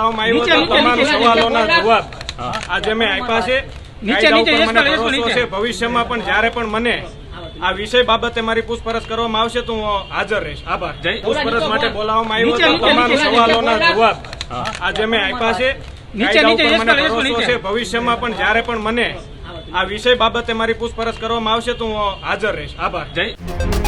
બોલાવવામાં આવ્યો હતો તમામ સવાલોના જવાબ આજે મેં આપ્યા છે કાયદા ઉપર મને કરો, યસ કરો, ભરોસો છે. ભવિષ્યમાં પણ જ્યારે પણ મને આ વિષય બાબતે મારી પૂછપરછ કરવામાં આવશે તો હું હાજર રહીશ. આભાર. પૂછપરછ માટે બોલાવવામાં આવ્યો હતો તમામ સવાલોના જવાબ આજે મેં આપ્યા છે કાયદા ઉપર મને કરો, યસ કરો, ભરોસો છે. ભવિષ્યમાં પણ જ્યારે પણ મને આ વિષય બાબતે મારી પૂછપરછ કરવામાં આવશે તો હું હાજર રહીશ. આભાર. જય.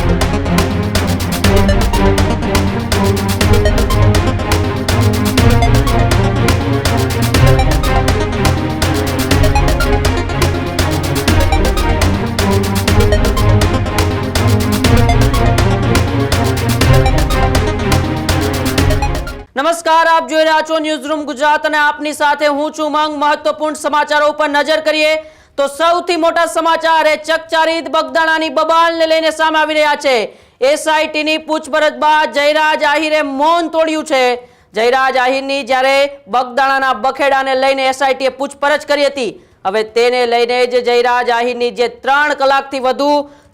નમસ્કાર, આપ જોઈ રહ્યા છો ન્યૂઝ રૂમ ગુજરાત અને આપની સાથે હું છું માંગ. મહત્વપૂર્ણ સમાચારો ઉપર નજર કરીએ તો સૌથી મોટા સમાચાર, એ ચકચારિત બગદાણાની બબાલને લઈને સામે આવી રહ્યા છે. એસઆઈટીની પૂછપરછ બાદ જયરાજ આહિરે મૌન તોડ્યું છે. જયરાજ આહિરની જ્યારે બગદાણાના બખેડાને લઈને એસઆઈટીએ પૂછપરછ કરી હતી. હવે તેને લઈને જ જયરાજ આહિરની જે ત્રણ કલાકથી વધુ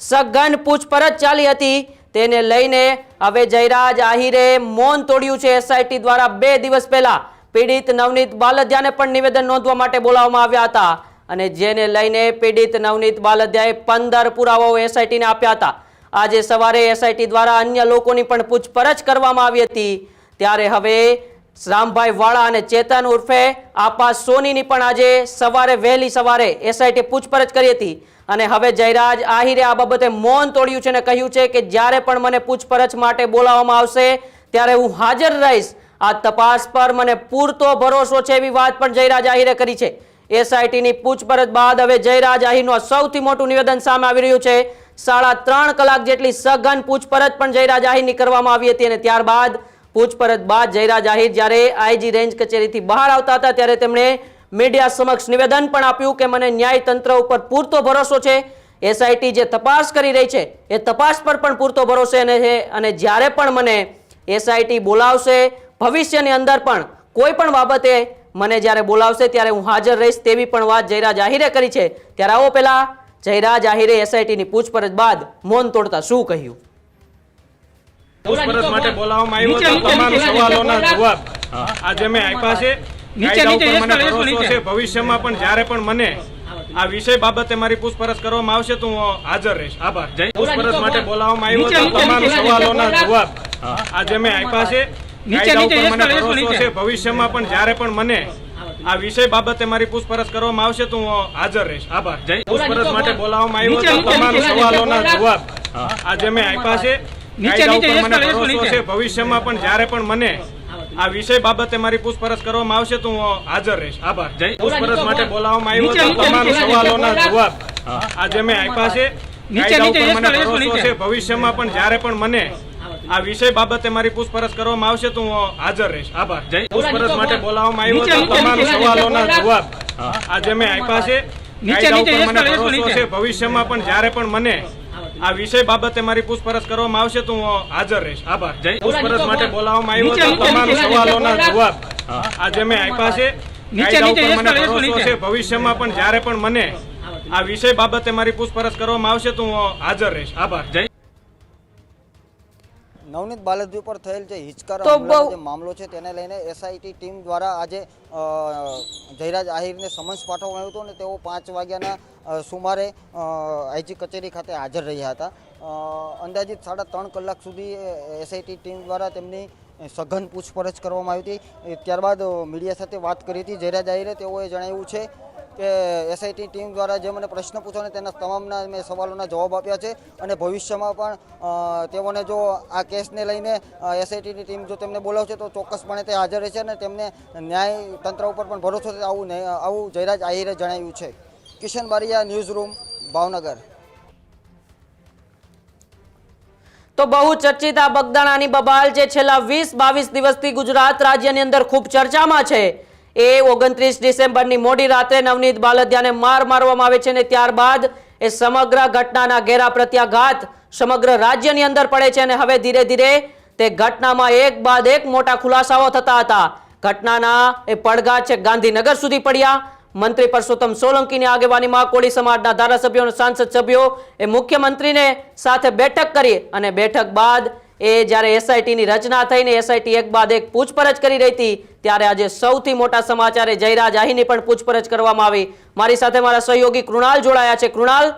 સઘન પૂછપરછ ચાલી હતી. તેને લઈને હવે જયરાજ આહિરે મૌન તોડ્યું છે એસઆઈટી દ્વારા બે દિવસ પહેલા. પીડિત નવનીત બાલધ્યાને પણ નિવેદન નોંધવા માટે બોલાવવામાં આવ્યા હતા અને જેને લઈને પીડિત નવનીત બાલધ્યાએ પંદર પુરાવાઓ એસઆઈટીને આપ્યા હતા. આજે સવારે એસઆઈટી દ્વારા અન્ય લોકોની પણ પૂછપરછ કરવામાં આવી હતી. ત્યારે હવે રામભાઈ વાળા અને ચેતન ઉર્ફે આપા સોનીની પણ આજે સવારે વહેલી સવારે એસઆઈટી પૂછપરછ કરી હતી. અને હવે જયરાજ આહિરે આ બાબતે મૌન તોડ્યું છે અને કહ્યું છે કે જ્યારે પણ મને પૂછપરછ માટે બોલાવવામાં આવશે, ત્યારે હું હાજર રહીશ. આ તપાસ પર મને પૂરતો ભરોસો છે એવી વાત પણ જયરાજ આહિરે કરી છે. એસઆઈટીની પૂછપરછ બાદ હવે જયરાજ આહિરનું સૌથી મોટું નિવેદન સામે આવી રહ્યું છે. સાડા ત્રણ કલાક જેટલી સઘન પૂછપરછ પણ જયરાજ આહિરની કરવામાં આવી હતી અને ત્યારબાદ પૂછપરછ બાદ જયરાજ આહિર જ્યારે આઈજી રેન્જ કચેરીથી બહાર આવતા હતા, ત્યારે તેમણે મીડિયા સમક્ષ નિવેદન પણ આપ્યું કે મને ન્યાય તંત્ર ઉપર પૂરતો ભરોસો છે. એસઆઈટી જે તપાસ કરી રહી છે, એ તપાસ પર પણ પૂરતો ભરોસો એને છે અને જ્યારે પણ મને એસઆઈટી બોલાવશે, ભવિષ્યની અંદર પણ કોઈ પણ બાબતે મને જ્યારે બોલાવશે ત્યારે હું હાજર રહીશ તેવી પણ વાત જયરાજ આહિરે કરી છે. ત્યારે આવો પહેલા જયરાજ આહિરે એસઆઈટીની પૂછપરછ બાદ મૌન તોડતા શું કહ્યું? પૂછપરછ માટે બોલાવવામાં આવ્યો હતો તમામ સવાલોના જવાબ. આજે મેં આપ્યા છે ભવિષ્યમાં પણ જ્યારે પણ મને આ વિષય બાબતે મારી પૂછપરછ કરવામાં આવશે તો હું હાજર રહીશ. આભાર. પૂછપરછ માટે બોલાવવામાં આવ્યો હતો તમામ સવાલોના જવાબ. આજે મેં આપ્યા છે ભવિષ્યમાં પણ જ્યારે પણ મને આ વિષય બાબતે મારી પૂછપરછ કરવામાં આવશે તો હું હાજર રહીશ. આભાર. પૂછપરછ માટે બોલાવવામાં આવ્યો હતો તમામ સવાલોના જવાબ. આજે મેં આપ્યા છે ભવિષ્યમાં પણ જ્યારે પણ મને આ વિષય બાબતે મારી પૂછપરછ કરવામાં આવશે તો હું હાજર રહીશ. આભાર. પૂછપરછ માટે બોલાવવામાં આવ્યો હતો તમામ સવાલોના જવાબ આજે મેં આપ્યા છે ભવિષ્યમાં પણ જ્યારે પણ મને આ વિષય બાબતે મારી પૂછપરછ કરવામાં આવશે તો હું હાજર રહીશ. આભાર. પૂછપરછ માટે બોલાવવામાં આવ્યો હતો તમામ સવાલોના જવાબ આજે મેં આપ્યા. છે. ભવિષ્યમાં પણ જ્યારે પણ મને આ વિષય બાબતે મારી પૂછપરછ કરવામાં આવશે તો હું હાજર રહીશ. આભાર. પૂછપરછ માટે બોલાવવામાં આવ્યો હતો તમામ સવાલોના જવાબ. આજે મેં આપ્યા. છે ભવિષ્યમાં પણ જ્યારે પણ મને આ વિષય બાબતે મારી પૂછપરછ કરવામાં આવશે તો હું હાજર રહીશ. આભાર. જય નવનીત બાલદી પર થયેલ જે હિચકાર જે મામલો છે તેને લઈને એસઆઈટી ટીમ દ્વારા આજે જયરાજ આહિરને સમન્સ પાઠવવામાં આવ્યું હતું અને તેઓ પાંચ વાગ્યાના સુમારે આઈજી કચેરી ખાતે હાજર રહ્યા હતા. અંદાજિત સાડા ત્રણ કલાક સુધી એસઆઈટી ટીમ દ્વારા તેમની સઘન પૂછપરછ કરવામાં આવી હતી. ત્યારબાદ મીડિયા સાથે વાત કરી હતી. જયરાજ આહિરે તેઓએ જણાવ્યું છે એસઆઈટી ટીમ દ્વારા જે મને પ્રશ્ન પૂછ્યો તેના તમામના મેં સવાલોના જવાબ આપ્યા છે અને ભવિષ્યમાં પણ તેઓને જો આ કેસને લઈને એસઆઈટીની ટીમ જો તેમને બોલાવશે તો ચોક્કસપણે તે હાજર રહેશે અને તેમને ન્યાય તંત્ર ઉપર પણ ભરોસો છે આવું આવું જયરાજ આહિરે જણાવ્યું છે. Kishan Bariya news room Bhavnagar. તો બહુ ચર્ચિત આ બગદાણાની બબાલ જે છેલ્લા વીસ બાવીસ દિવસથી ગુજરાત રાજ્યની અંદર ખૂબ ચર્ચામાં છે. એ ઓગણત્રીસ ડિસેમ્બરની મોડી રાત્રે નવનીત બાલદિયાને માર મારવામાં આવે છે અને ત્યારબાદ એ સમગ્ર ઘટનાના ઘેરા પ્રત્યાઘાત સમગ્ર રાજ્યની અંદર પડે છે અને હવે ધીરે ધીરે તે ઘટનામાં એક બાદ એક મોટા ખુલાસાઓ થતા હતા. ઘટનાના એ પડઘા છે ગાંધીનગર સુધી પડ્યા. મંત્રી પરસોત્તમ સોલંકીની આગેવાનીમાં કોળી સમાજના ધારાસભ્યો અને સાંસદ સભ્યો એ મુખ્યમંત્રીને સાથે બેઠક કરી અને બેઠક બાદ એ જ્યારે એસઆઈટીની રચના થઈને એસઆઈટી એક બાદ એક પૂછપરછ કરી રહી હતી, ત્યારે આજે સૌથી મોટા સમાચારે જયરાજ આહીની પણ પૂછપરછ કરવામાં આવી. મારી સાથે મારા સહયોગી કૃણાલ જોડાયા છે. કૃણાલ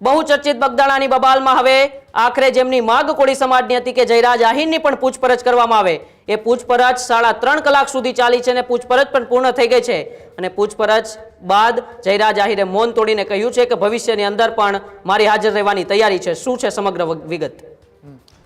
બહુ ચર્ચિત બગદાણાની બબાલમાં હવે આખરે જેમની માગ કોળી સમાજની હતી કે જયરાજ આહીનની પણ પૂછપરછ કરવામાં આવે. એ પૂછપરછ સાડા ત્રણ કલાક સુધી ચાલી છે અને પૂછપરછ પણ પૂર્ણ થઈ ગઈ છે. અને પૂછપરછ બાદ જયરાજ આહીરે મૌન તોડીને કહ્યું છે કે ભવિષ્યની અંદર પણ મારી હાજર રહેવાની તૈયારી છે. શું છે સમગ્ર વિગત?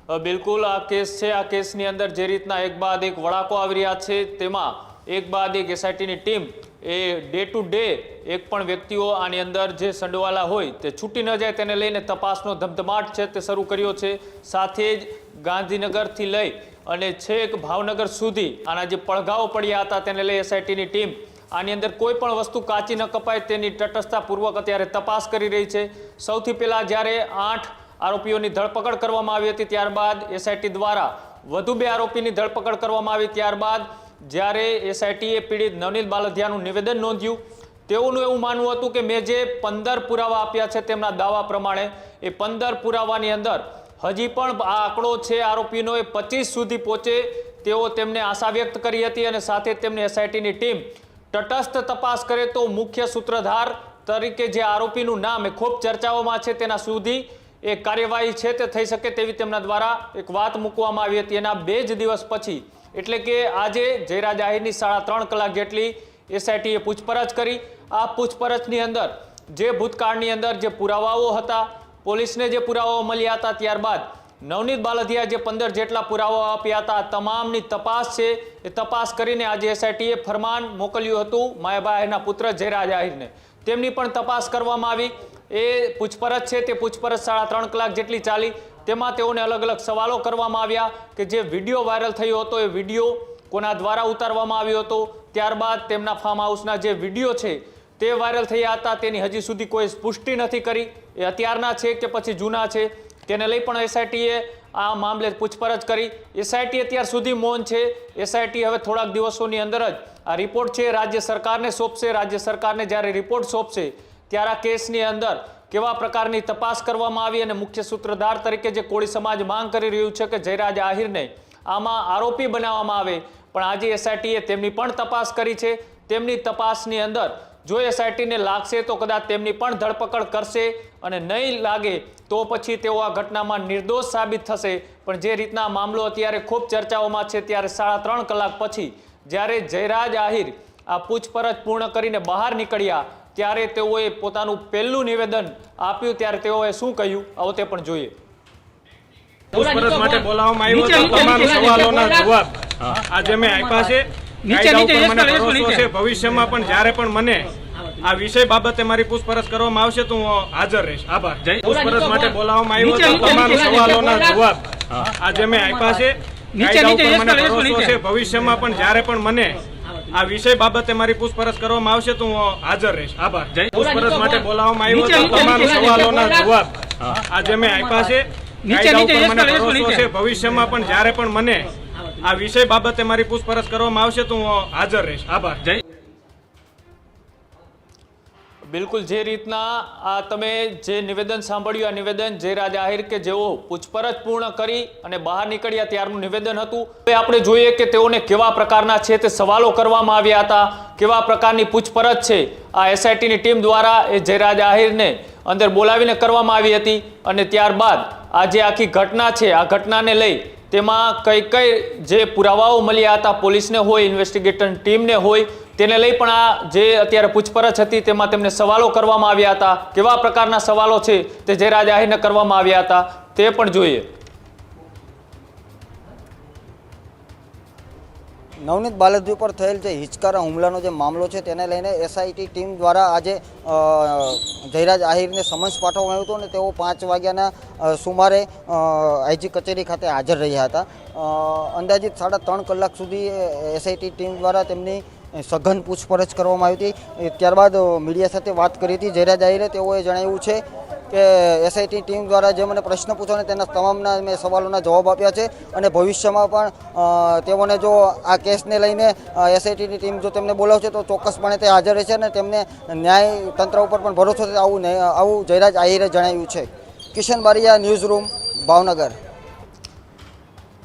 બિલકુલ, આ કેસ છે. આ કેસની અંદર જે રીતના એક બાદ એક વળાકો આવી રહ્યા છે, તેમાં એક બાદ એક એસઆઈટીની ટીમ એ ડે ટુ ડે એક પણ વ્યક્તિઓ આની અંદર જે સંડોવાલા હોય તે છૂટી ન જાય, તેને લઈને તપાસનો ધમધમાટ છે, તે શરૂ કર્યો છે. સાથે જ ગાંધીનગરથી લઈ અને છેક ભાવનગર સુધી આના જે પડઘાઓ પડ્યા હતા, તેને લઈ એસઆઈટીની ટીમ આની અંદર કોઈ પણ વસ્તુ કાચી ન કપાય, તેની તટસ્થતાપૂર્વક અત્યારે તપાસ કરી રહી છે. સૌથી પહેલાં જ્યારે આઠ આરોપીઓની ધરપકડ કરવામાં આવી હતી ત્યારબાદ એસઆઈટી દ્વારા વધુ બે આરોપીની ધરપકડ કરવામાં આવી ત્યારબાદ જ્યારે એસઆઈટીએ પીડિત નવનીત બાલધિયાનું નિવેદન નોંધ્યું. તેઓનું એવું માનવું હતું કે મેં જે પંદર પુરાવા આપ્યા છે તેમના દાવા પ્રમાણે એ પંદર પુરાવાની અંદર હજી પણ આ આંકડો છે આરોપીનો એ પચીસ સુધી પહોંચે તેઓ તેમને આશા વ્યક્ત કરી હતી અને સાથે તેમની એસઆઈટીની ટીમ તટસ્થ તપાસ કરે તો મુખ્ય સૂત્રધાર તરીકે જે આરોપીનું નામ એ ખૂબ ચર્ચાઓમાં છે તેના સુધી એ કાર્યવાહી છે તે થઈ શકે તેવી તેમના દ્વારા એક વાત મૂકવામાં આવી હતી. એના બે જ દિવસ પછી, એટલે કે આજે જયરાજ આહિરની સાડા ત્રણ કલાક જેટલી એસઆઈટીએ પૂછપરછ કરી. આ પૂછપરછની અંદર જે ભૂતકાળની અંદર જે પુરાવાઓ હતા, પોલીસને જે પુરાવાઓ મળ્યા હતા ત્યારબાદ, નવનીત બાલધિયા જે પંદર જેટલા પુરાવાઓ આપ્યા હતા તમામની તપાસ છે. એ તપાસ કરીને આજે એસઆઈટીએ ફરમાન મોકલ્યું હતું માયાભાઈ આહિરના પુત્ર જયરાજ આહિરને. તેમની પણ તપાસ કરવામાં આવી. એ પૂછપરછ છે, તે પૂછપરછ સાડા ત્રણ કલાક જેટલી ચાલી. તેમાં તેઓને અલગ અલગ સવાલો કરવામાં આવ્યા કે જે વીડિયો વાયરલ થયો હતો, એ વીડિયો કોના દ્વારા ઉતારવામાં આવ્યો હતો. ત્યારબાદ તેમના ફાર્મ હાઉસના જે વીડિયો છે, તે વાયરલ થયા હતા. તેની હજી સુધી કોઈ પુષ્ટિ નથી કરી. એ અત્યારના છે કે પછી જૂના છે, તેને લઈ પણ એસઆઈટીએ આ મામલે પૂછપરછ કરી. એસઆઈટી અત્યાર સુધી મૌન છે. એસઆઈટી હવે થોડાક દિવસોની અંદર જ આ રિપોર્ટ છે. રાજ્ય સરકારને સોંપશે. રાજ્ય સરકારને જ્યારે રિપોર્ટ સોંપશે ત્યારે આ કેસની અંદર કેવા પ્રકારની તપાસ કરવામાં આવી અને મુખ્ય સૂત્રધાર તરીકે જે કોળી સમાજ માંગ કરી રહ્યું છે કે જયરાજ આહિરને આમાં આરોપી બનાવવામાં આવે, પણ આજે એસઆઈટીએ તેમની પણ તપાસ કરી છે. તેમની તપાસની અંદર જો એસઆઈટીને લાગશે તો કદાચ તેમની પણ ધરપકડ કરશે અને નહીં લાગે તો પછી તેઓ આ ઘટનામાં નિર્દોષ સાબિત થશે. પણ જે રીતના મામલો અત્યારે ખૂબ ચર્ચાઓમાં છે, ત્યારે સાડા ત્રણ કલાક પછી જ્યારે જયરાજ આહિર આ પૂછપરછ પૂર્ણ કરીને બહાર નીકળ્યા ત્યારે તેઓએ પોતાનું પહેલું નિવેદન આપ્યું ત્યારે તેઓએ શું કહ્યું? આવો તે પણ જોઈએ. પૂછપરછ માટે બોલાવવામાં આવ્યો હતો તમામ સવાલોના જવાબ આજે મેં આપ્યા છે. કાયદા ઉપર મને ભરોસો છે. ભવિષ્યમાં પણ જ્યારે પણ મને આ વિષય બાબતે મારી પૂછપરછ કરવામાં આવશે તો હું હાજર રહીશ. આભાર. પૂછપરછ માટે બોલાવવામાં આવ્યો હતો તમામ સવાલોના જવાબ. આજે મેં આપ્યા છે. ભવિષ્યમાં પણ જ્યારે પણ મને આ વિષય બાબતે મારી પૂછપરછ કરવામાં આવશે તો હું હાજર રહીશ. આભાર. પૂછપરછ માટે બોલાવવામાં આવ્યો હતો તમામ સવાલોના જવાબ આજે મેં આપ્યા છે ભવિષ્યમાં પણ જ્યારે પણ મને આ વિષય બાબતે મારી પૂછપરછ કરવામાં આવશે તો હું હાજર રહીશ. આભાર. બિલકુલ જે રીતના, આ તમે જે નિવેદન સાંભળ્યું, આ નિવેદન જયરાજ આહિર કે જેઓ પૂછપરછ પૂર્ણ કરી અને બહાર નીકળ્યા ત્યારનું નિવેદન હતું, હવે આપણે જોઈએ કે તેઓને કેવા પ્રકારના છે તે સવાલો કરવામાં આવ્યા હતા, કેવા પ્રકારની પૂછપરછ છે, આ એસઆઈટીની ટીમ દ્વારા એ જયરાજ આહિરને અંદર બોલાવીને કરવામાં આવી હતી અને ત્યારબાદ આ જે આખી ઘટના છે, આ ઘટનાને લઈ તેમાં કઈ કઈ જે પુરાવાઓ મળ્યા હતા પોલીસને હોય ઇન્વેસ્ટિગેટર ટીમને હોય તેને લઈ પણ આ જે અત્યારે પૂછપરછ હતી તેમાં તેમને સવાલો કરવામાં આવ્યા હતા. કેવા પ્રકારના સવાલો છે તે જયરાજ આહિરને કરવામાં આવ્યા હતા તે પણ જોઈએ. નવનીત બાલદી ઉપર થયેલ જે હિચકારા હુમલાનો જે મામલો છે તેને લઈને એસઆઈટી ટીમ દ્વારા આજે જયરાજ આહિરને સમન્સ પાઠવવામાં આવ્યું હતું અને તેઓ પાંચ વાગ્યાના સુમારે આઈજી કચેરી ખાતે હાજર રહ્યા હતા. અંદાજિત સાડા ત્રણ કલાક સુધી એસઆઈટી ટીમ દ્વારા તેમની સઘન પૂછપરછ કરવામાં આવી હતી. ત્યારબાદ મીડિયા સાથે વાત કરી હતી. જયરાજ જાહેરે તેઓએ જણાવ્યું છે કે એસઆઈટી ટીમ દ્વારા જે મને પ્રશ્ન પૂછવાના તેના તમામના મેં સવાલોના જવાબ આપ્યા છે અને ભવિષ્યમાં પણ તેઓને જો આ કેસને લઈને એસઆઈટીની ટીમ જો તેમને બોલાવશે તો ચોક્કસપણે તે હાજર રહેશે અને તેમને ન્યાય તંત્ર ઉપર પણ ભરોસો છે આવું આવું જયરાજ આહિરે જણાવ્યું છે. Kishan Bariya news room Bhavnagar.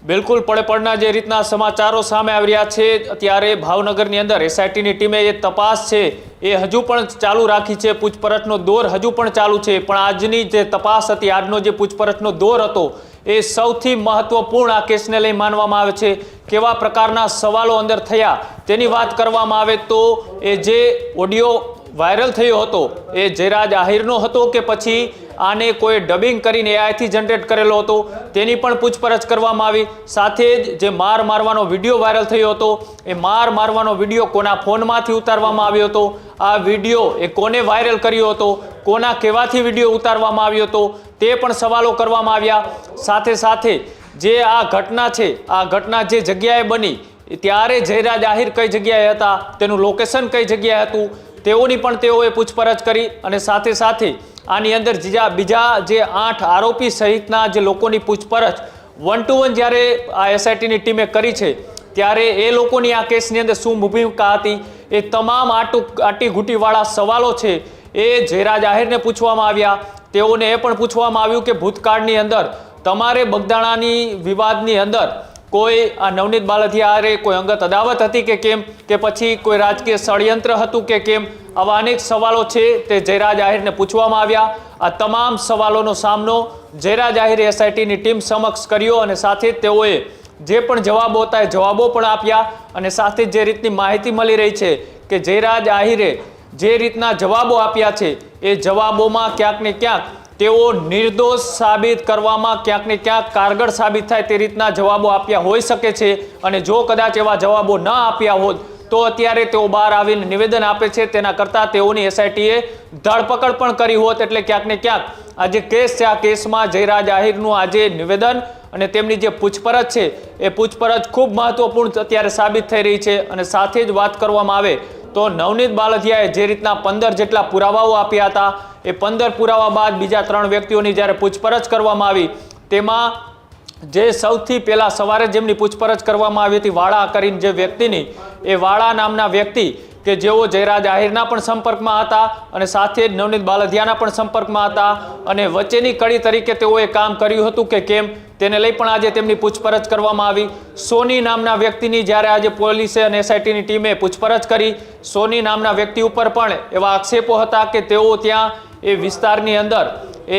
બિલકુલ પડે પડના જે રીતના સમાચારો સામે આવી રહ્યા છે, ત્યારે ભાવનગરની અંદર એસઆઈટીની ટીમે એ તપાસ છે, એ હજુ પણ ચાલુ રાખી છે, પૂછપરછનો દોર હજુ પણ ચાલુ છે, પણ આજની જે તપાસ હતી, આજનો જે પૂછપરછનો દોર હતો, એ સૌથી મહત્વપૂર્ણ આ કેસને લઈ માનવામાં આવે છે. કેવા પ્રકારના સવાલો અંદર થયા, તેની વાત કરવામાં આવે તો, એ જે ઓડિયો વાયરલ થયો હતો, એ જયરાજ આહિરનો હતો કે પછી આને કોઈ ડબિંગ કરીને એઆઈથી જનરેટ કરેલો હતો. તેની પણ પૂછપરછ કરવામાં આવી. સાથે જ જે માર મારવાનો વીડિયો વાયરલ થયો હતો, એ માર મારવાનો વીડિયો કોના ફોનમાંથી ઉતારવામાં આવ્યો હતો? આ વીડિયો એ કોને વાયરલ કર્યો હતો? કોના કહેવાથી વીડિયો ઉતારવામાં આવ્યો હતો? તે પણ સવાલો કરવામાં આવ્યા. સાથે સાથે જે આ ઘટના છે, આ ઘટના જે જગ્યાએ બની ત્યારે જયરાજ આહિર કઈ જગ્યાએ હતા, તેનું લોકેશન કઈ જગ્યાએ હતું, તેઓની પણ તેઓએ પૂછપરછ કરી અને સાથે સાથે આની અંદર બીજા બીજા જે આઠ આરોપી સહિતના જે લોકોની પૂછપરછ વન ટુ વન જ્યારે આ એસઆઈટીની ટીમે કરી છે, ત્યારે એ લોકોની આ કેસની અંદર શું ભૂમિકા હતી, એ તમામ આટુ આટીઘૂટીવાળા સવાલો છે એ જયરાજ આહિરને પૂછવામાં આવ્યા. તેઓને એ પણ પૂછવામાં આવ્યું કે ભૂતકાળની અંદર તમારે બગદાણાની વિવાદની અંદર કોઈ આ નવનીત બાલધિયા કોઈ અંગત અદાવત હતી કે કેમ? કે પછી કોઈ રાજકીય ષડયંત્ર હતું કે કેમ? આવા અનેક સવાલો છે તે જયરાજ આહિરને પૂછવામાં આવ્યા. આ તમામ સવાલોનો સામનો જયરાજ આહિરે એસઆઈટીની ટીમ સમક્ષ કર્યો અને સાથે તેઓએ જે પણ જવાબો હતા એ જવાબો પણ આપ્યા અને સાથે જે રીતની માહિતી મળી રહી છે કે જયરાજ આહિરે જે રીતના જવાબો આપ્યા છે એ જવાબોમાં ક્યાંક ને ક્યાંક તેઓ નિર્દોષ સાબિત કરવામાં ક્યાંક ને ક્યાંક કારગર સાબિત થાય તે રીતના જવાબો આપ્યા હોઈ શકે છે. અને જો કદાચ એવા જવાબો ન આપ્યા હોત, તો અત્યારે તેઓ બહાર આવીને નિવેદન આપે છે. તેના કરતાં તેઓની એસઆઈટીએ ધરપકડ પણ કરી હોત એટલે ક્યાંક ને ક્યાંક આ જે કેસ છે. આ કેસમાં જયરાજ આહિરનું આજે નિવેદન અને તેમની જે પૂછપરછ છે, એ પૂછપરછ ખૂબ મહત્વપૂર્ણ અત્યારે સાબિત થઈ રહી છે અને સાથે જ વાત કરવામાં આવે તો નવનીત બાલધિયાએ જે રીતના પંદર જેટલા પુરાવાઓ આપ્યા હતા, એ પંદર પુરાવા બાદ બીજા ત્રણ વ્યક્તિઓની જ્યારે પૂછપરછ કરવામાં આવી, તેમાં જે સૌથી પહેલાં સવારે જેમની પૂછપરછ કરવામાં આવી હતી, વાળા કરીને જે વ્યક્તિની, એ વાળા નામના વ્યક્તિ કે જેઓ જયરાજ આહિરના પણ સંપર્કમાં હતા અને સાથે જ નવનીત બાલધિયાના પણ સંપર્કમાં હતા અને વચ્ચેની કડી તરીકે તેઓએ કામ કર્યું હતું કે કેમ તેને લઈ પણ આજે તેમની પૂછપરછ કરવામાં આવી. સોની નામના વ્યક્તિની જ્યારે આજે પોલીસે અને એસઆઈટીની ટીમે પૂછપરછ કરી, સોની નામના વ્યક્તિ ઉપર પણ એવા આક્ષેપો હતા કે તેઓ ત્યાં એ વિસ્તારની અંદર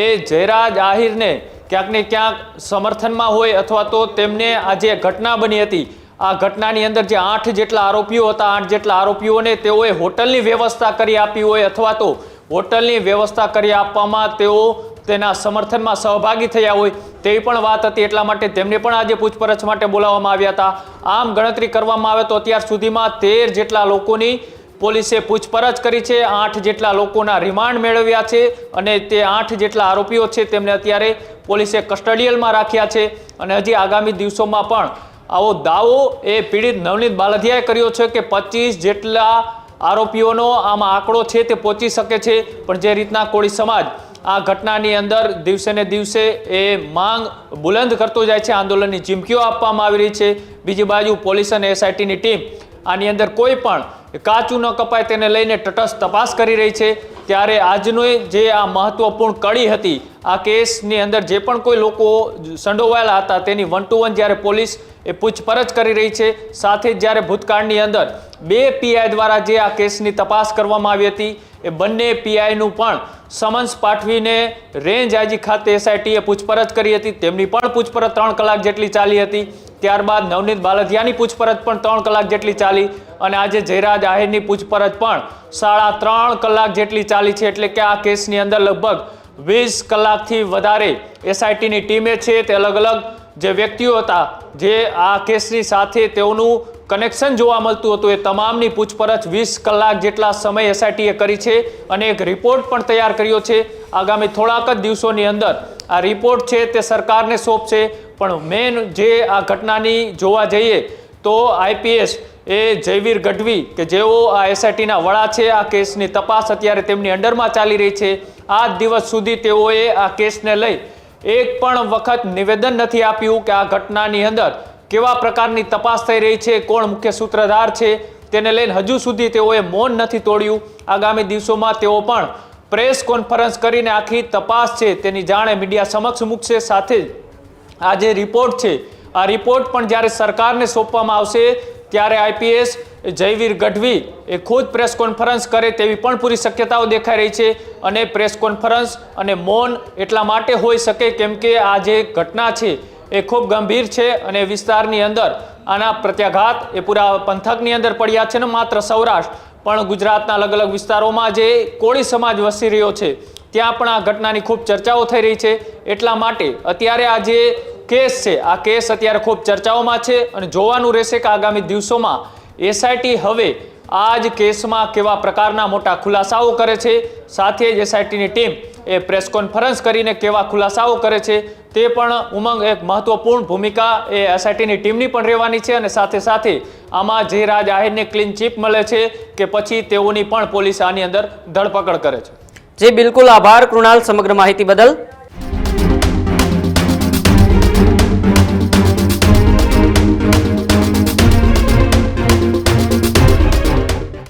એ જયરાજ આહિરને ક્યાંક ને ક્યાંક સમર્થનમાં હોય અથવા તો તેમને આ જે ઘટના બની હતી આ ઘટનાની અંદર જે આઠ જેટલા આરોપીઓ હતા, આઠ જેટલા આરોપીઓને તેઓએ હોટલની વ્યવસ્થા કરી આપી હોય અથવા તો હોટલની વ્યવસ્થા કરી આપવામાં તેઓ તેના સમર્થનમાં સહભાગી થયા હોય તેવી પણ વાત હતી. એટલા માટે તેમને પણ આજે પૂછપરછ માટે બોલાવવામાં આવ્યા હતા. આમ ગણતરી કરવામાં આવે તો અત્યાર સુધીમાં તેર જેટલા લોકોની પોલીસે પૂછપરછ કરી છે, આઠ જેટલા લોકોના રિમાન્ડ મેળવ્યા છે અને તે આઠ જેટલા આરોપીઓ છે તેમને અત્યારે પોલીસે કસ્ટડિયલમાં રાખ્યા છે અને હજી આગામી દિવસોમાં પણ આવો દાવો એ પીડિત નવનીત બાલધિયાએ કર્યો છે કે પચીસ જેટલા આરોપીઓનો આમાં આંકડો છે તે પહોંચી શકે છે. પણ જે રીતના કોળી સમાજ આ ઘટનાની અંદર દિવસે ને દિવસે એ માંગ બુલંદ કરતો જાય છે, આંદોલનની ચીમકીઓ આપવામાં આવી રહી છે. બીજી બાજુ પોલીસ અને એસઆઈટીની ટીમ આની અંદર કોઈ પણ કાચું ન કપાય તેને લઈને તટસ્થ તપાસ કરી રહી છે. ત્યારે આજની જે આ મહત્વપૂર્ણ કડી હતી, આ કેસની અંદર જે પણ કોઈ લોકો સંડોવાયેલા હતા, તેની વન ટુ વન જ્યારે પોલીસ એ પૂછપરછ કરી રહી છે, સાથે જ્યારે ભૂતકાળની અંદર બે પીઆઈ દ્વારા જે આ કેસની તપાસ કરવામાં આવી હતી, એ બંને પીઆઈનું પણ સમન્સ પાઠવીને રેન્જ આજી ખાતે એસઆઈટીએ પૂછપરછ કરી હતી. તેમની પણ પૂછપરછ ત્રણ કલાક જેટલી ચાલી હતી. ત્યારબાદ નવનીત બાલધિયાની પૂછપરછ પણ ત્રણ કલાક જેટલી ચાલી અને આજે જયરાજ આહિરની પૂછપરછ પણ સાડા ત્રણ કલાક જેટલી ચાલી છે એટલે કે આ કેસની અંદર લગભગ વીસ કલાકથી વધારે એસઆઈટીની ટીમે છે તે અલગ અલગ જે વ્યક્તિઓ હતા જે આ કેસની સાથે તેઓનું કનેક્શન જોવા મળતું હતું એ તમામની પૂછપરછ વીસ કલાક જેટલા સમય એસઆઈટીએ કરી છે અને એક રિપોર્ટ પણ તૈયાર કર્યો છે. આગામી થોડાક જ દિવસોની અંદર આ રિપોર્ટ છે તે સરકારને સોંપશે. પણ મેન જે આ ઘટનાની જોવા જઈએ તો આઈપીએસ એ જયવીર ગઢવી કે જેઓ આ એસઆઈટીના વડા છે, આ કેસની તપાસ અત્યારે તેમની અંડરમાં ચાલી રહી છે. આ દિવસ સુધી તેઓએ આ કેસને લઈ એક પણ વખત નિવેદન નથી આપ્યું કે આ ઘટનાની અંદર કેવા પ્રકારની તપાસ થઈ રહી છે, કોણ મુખ્ય સૂત્રધાર છે, તેને લઈને હજુ સુધી તેઓએ મૌન નથી તોડ્યું. આગામી દિવસોમાં તેઓ પણ પ્રેસ કોન્ફરન્સ કરીને આખી તપાસ છે તેની જાણે મીડિયા સમક્ષ મૂકશે. સાથે જ આ જે રિપોર્ટ છે આ રિપોર્ટ પણ જ્યારે સરકારને સોંપવામાં આવશે, ત્યારે આઈપીએસ જયવીર ગઢવી એ ખુદ પ્રેસ કોન્ફરન્સ કરે તેવી પણ પૂરી શક્યતાઓ દેખાઈ રહી છે અને પ્રેસ કોન્ફરન્સ અને મૌન એટલા માટે હોઈ શકે કેમ કે આ જે ઘટના છે એ ખૂબ ગંભીર છે અને વિસ્તારની અંદર આના પ્રત્યાઘાત એ પૂરા પંથકની અંદર પડ્યા છે ને માત્ર સૌરાષ્ટ્ર, પણ ગુજરાતના અલગ અલગ વિસ્તારોમાં જે કોળી સમાજ વસી રહ્યો છે, ત્યાં પણ આ ઘટનાની ખૂબ ચર્ચાઓ થઈ રહી છે. એટલા માટે અત્યારે આ જે કેસ છે. આ કેસ અત્યારે ખૂબ ચર્ચાઓમાં છે અને જોવાનું રહેશે કે આગામી દિવસોમાં એસઆઈટી હવે આ જ કેસમાં કેવા પ્રકારના મોટા ખુલાસાઓ કરે છે. સાથે જ એસઆઈટીની ટીમ એ પ્રેસ કોન્ફરન્સ કરીને કેવા ખુલાસાઓ કરે છે તે પણ ઉમંગ એક મહત્વપૂર્ણ ભૂમિકા એ એસઆઈટીની ટીમની પણ રહેવાની છે અને સાથે સાથે આમાં જે રાજ આહિરને ક્લીન ચીપ મળે છે કે પછી તેઓની પણ પોલીસ આની અંદર ધરપકડ કરે છે. જી, બિલકુલ આભાર કૃણાલ સમગ્ર માહિતી બદલ.